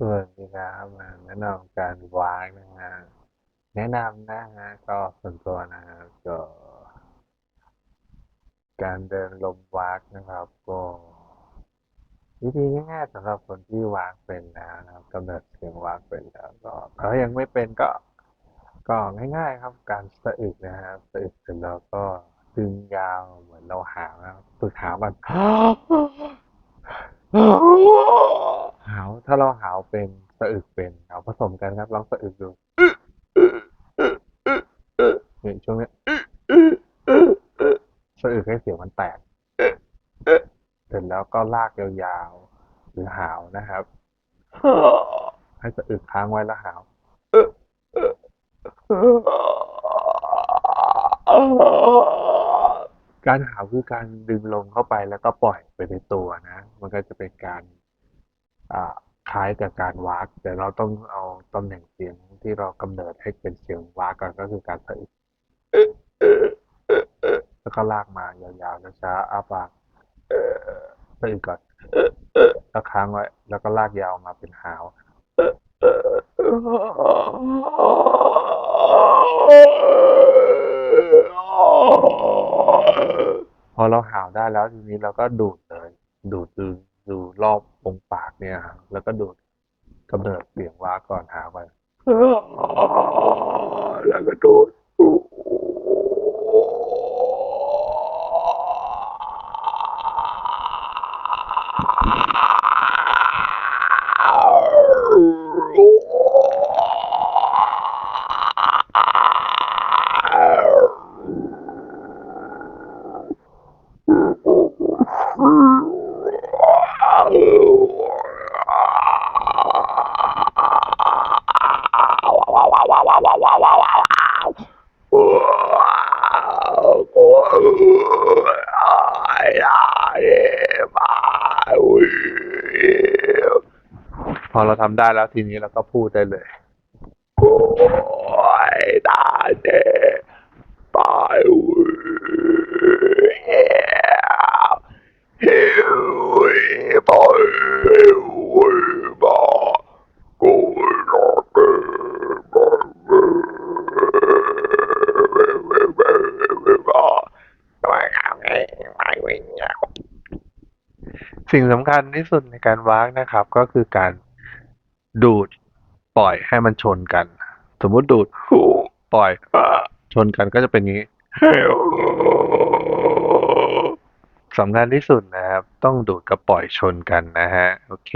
สวัสดีครับมาแนะนำการวากนะฮะแนะนำนะฮะก็ส่วนตัวนะฮะก็ การเดินลมวากนะครับ ก็ วิธีง่ายๆสำหรับคนที่วากเป็นแล้วนะครับกำเนิดเสียงวากเป็นแล้วก็ถ้ายังไม่เป็นก็ก็ง่ายๆครับ การสะอึกนะครับสะอึกเสร็จแล้วก็ดึงยาวเหมือนเราหาวนะฝึกหาวมัน หาวถ้าเราหาวเป็นสะอึกเป็นหาวผสมกันครับลองสะอึกดูเนี่ยช่วงเนี้ยสะอึกให้เสียงมันแตกเสร็จแล้วก็ลากยาวๆหรือหาวนะครับ ให้สะอึกค้างไว้แล้วหาวการหาวคือการดึงลมเข้าไปแล้วก็ปล่อยไปในตัวนะ มันก็จะเป็นการ คล้ายกับการวากแต่เราต้องเอาตำแหน่งเสียงที่เรากำเนิดให้เป็นเสียงวากก่อนก็คือการสะอึกแล้วก็ลากมายาวๆช้าๆอ้าปากสะอึกก่อนแล้วค้างไว้ แล้วก็ลากยาวมาเป็นหาวพอเราหาวได้แล้วทีนี้เราก็ดูดเลย ดูดดู ดูรอบตรงปากเนี่ยแล้วก็ดูดกำเนิดเสียงว้าก่อนหาไปแล้วก็ดูด พอเราทำได้แล้วทีนี้เราก็พูดได้เลยโอ้ยตาเจตายเฮ้ยไปเว้ยบ้ากูรอเก สิ่งสำคัญที่สุดในการวากนะครับ ก็คือการดูดปล่อยให้มันชนกัน สมมุติดูดปล่อยชนกันก็จะเป็นงนี้สำคัญที่สุดนะครับ ต้องดูดกับปล่อยชนกันนะฮะ โอเค